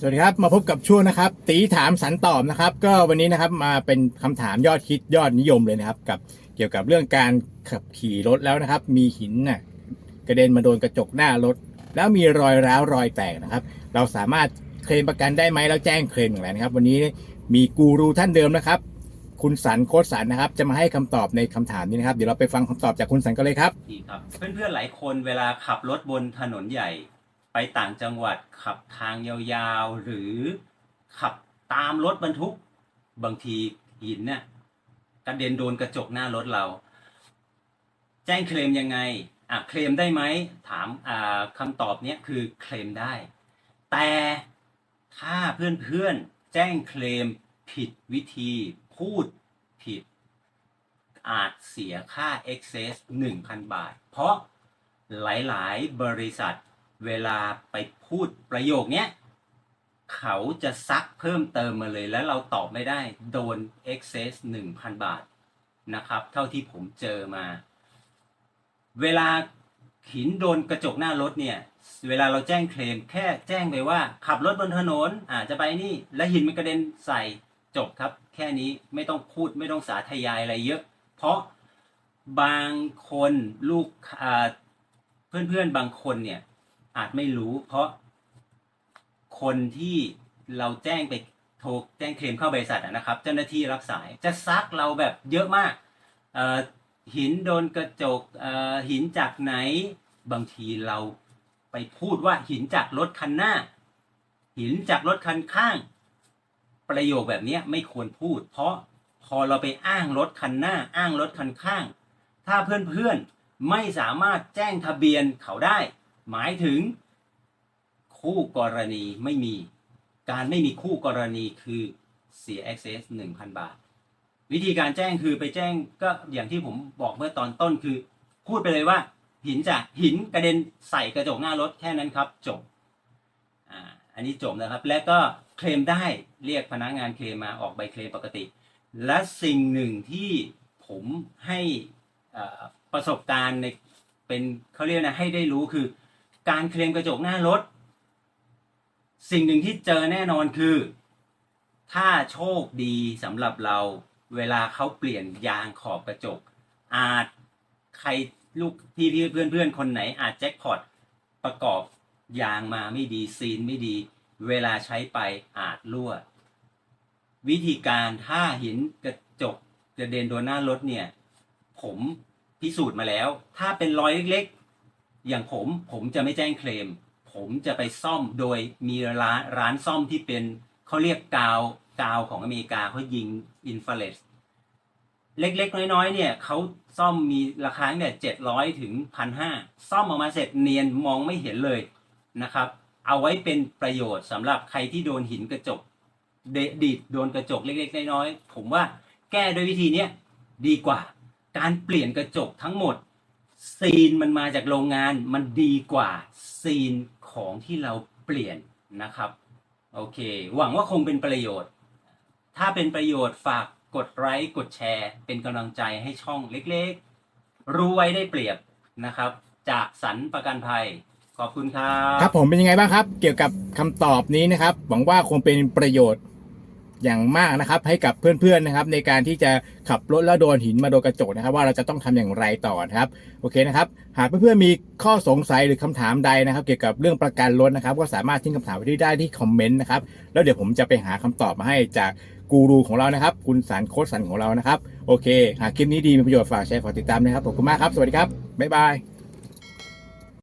สวัสดีครับ มาพบกับช่วงนะครับ ตีถามสันตอบนะครับ ก็วันนี้นะครับมาเป็นคำถามยอดฮิตยอดนิยมเลยนะครับ กับเกี่ยวกับเรื่องการขับขี่รถแล้วนะครับ มีหินน่ะกระเด็นมาโดนกระจกหน้ารถ แล้วมีรอยร้าวรอยแตกนะครับ เราสามารถเคลมประกันได้ไหมแล้วแจ้งเคลมอย่างไรนะครับ วันนี้มีกูรูท่านเดิมนะครับ คุณสันโคตรสันนะครับ จะมาให้คำตอบในคำถามนี้นะครับ เดี๋ยวเราไปฟังคำตอบจากคุณสันกันเลยครับดีครับเพื่อนๆหลายคนเวลาขับรถบนถนนใหญ่ ต่างจังหวัดขับทางยาวๆ หรือขับตามรถบรรทุก บางทีหินเนี่ยกระเด็นโดนกระจกหน้ารถเรา แจ้งเคลมยังไงอะเคลมได้ไหมถามอ่าคำตอบเนี้ยคือเคลมได้ แต่ถ้าเพื่อนๆแจ้งเคลมผิดวิธีพูดผิด อาจเสียค่า excess 1,000 บาท เพราะหลายๆ บริษัท เวลาไปพูดประโยคเนี้ยเขาจะซักเพิ่มเติมมาเลย แล้วเราตอบไม่ได้โดน excess 1,000 บาทนะครับ เท่าที่ผมเจอมา เวลาหินโดนกระจกหน้ารถเนี่ย เวลาเราแจ้งเคลมแค่แจ้งไปว่าขับรถบนถนนอาจจะไปนี่ แล้วหินมันกระเด็นใส่จบครับ แค่นี้ไม่ต้องพูดไม่ต้องสาธยายอะไรเยอะ เพราะบางคนลูกอ่าเพื่อนๆบางคนเนี่ย อาจไม่รู้ เพราะคนที่เราแจ้งไปโทรแจ้งเคลมเข้าบริษัทนะครับ เจ้าหน้าที่รับสายจะซักเราแบบเยอะมากหินโดนกระจกหินจากไหนบางทีเราไปพูดว่าหินจากรถคันหน้า หินจากรถคันข้าง ประโยคแบบนี้ไม่ควรพูด เพราะพอเราไปอ้างรถคันหน้า อ้างรถคันข้าง ถ้าเพื่อนๆไม่สามารถแจ้งทะเบียนเขาได้ หมายถึง คู่กรณีไม่มี การไม่มีคู่กรณีคือเสีย access 1,000 บาท วิธีการแจ้งคือไปแจ้งก็อย่างที่ผมบอกเมื่อตอนต้นคือ พูดไปเลยว่า หินจากหินกระเด็นใส่กระจกหน้ารถแค่นั้นครับ จบอ่าอันนี้จบนะครับ และก็เคลมได้เรียกพนักงานเคลมมาออกใบเคลมปกติ และสิ่งหนึ่งที่ผมให้ประสบการณ์ในเป็นเขาเรียกนะให้ได้รู้คือ การเคลมกระจกหน้ารถ สิ่งหนึ่งที่เจอแน่นอนคือ ถ้าโชคดีสำหรับเราเวลาเขาเปลี่ยนยางขอบกระจก อาจใครลูกพี่พี่เพื่อนเพื่อนคนไหน อาจแจ็คพอตประกอบยางมาไม่ดีซีนไม่ดี เวลาใช้ไปอาจรั่ว วิธีการถ้าหินกระจกกระเด็นโดนหน้ารถเนี่ย ผมพิสูจน์มาแล้ว ถ้าเป็นรอยเล็ก อย่างผมผมจะไม่แจ้งเคลม ผมจะไปซ่อมโดยมีร้านร้านซ่อมที่เป็นเขาเรียกกาวกาวของอเมริกาเขายิงอินฟราเรดเล็กๆ น้อยๆเนี่ยเขาซ่อมมีราคาเนี่ยเจ็ดร้อยถึงพันห้าซ่อมออกมาเสร็จเนียนมองไม่เห็นเลยนะครับ เอาไว้เป็นประโยชน์สำหรับใครที่โดนหินกระจกเดดีดโดนกระจกเล็กๆ น้อยๆผมว่าแก้ด้วยวิธีเนี้ยดีกว่า การเปลี่ยนกระจกทั้งหมด ซีนมันมาจากโรงงานมันดีกว่าซีนของที่เราเปลี่ยนนะครับโอเค หวังว่าคงเป็นประโยชน์ ถ้าเป็นประโยชน์ฝากกดไลค์กดแชร์ เป็นกำลังใจให้ช่องเล็กๆ รู้ไว้ได้เปรียบนะครับ จากสันประกันภัย ขอบคุณครับ ครับผมเป็นยังไงบ้างครับ เกี่ยวกับคำตอบนี้นะครับ หวังว่าคงเป็นประโยชน์ อย่างมากนะครับ ให้กับเพื่อนๆนะครับ ในการที่จะขับรถแล้วโดนหินมาโดนกระจกนะครับ ว่าเราจะต้องทำอย่างไรต่อนะครับโอเคนะครับ หากเพื่อนๆมีข้อสงสัยหรือคำถามใดนะครับ เกี่ยวกับเรื่องประกันรถนะครับ ก็สามารถทิ้งคำถามไว้ที่ได้ที่คอมเมนต์นะครับแล้วเดี๋ยวผมจะไปหาคำตอบมาให้จากกูรูของเรานะครับ คุณสันโคสันของเรานะครับ โอเค หากคลิปนี้ดีมีประโยชน์ฝากแชร์ฝากติดตามนะครับขอบคุณมากครับ สวัสดีครับ บ๊ายบาย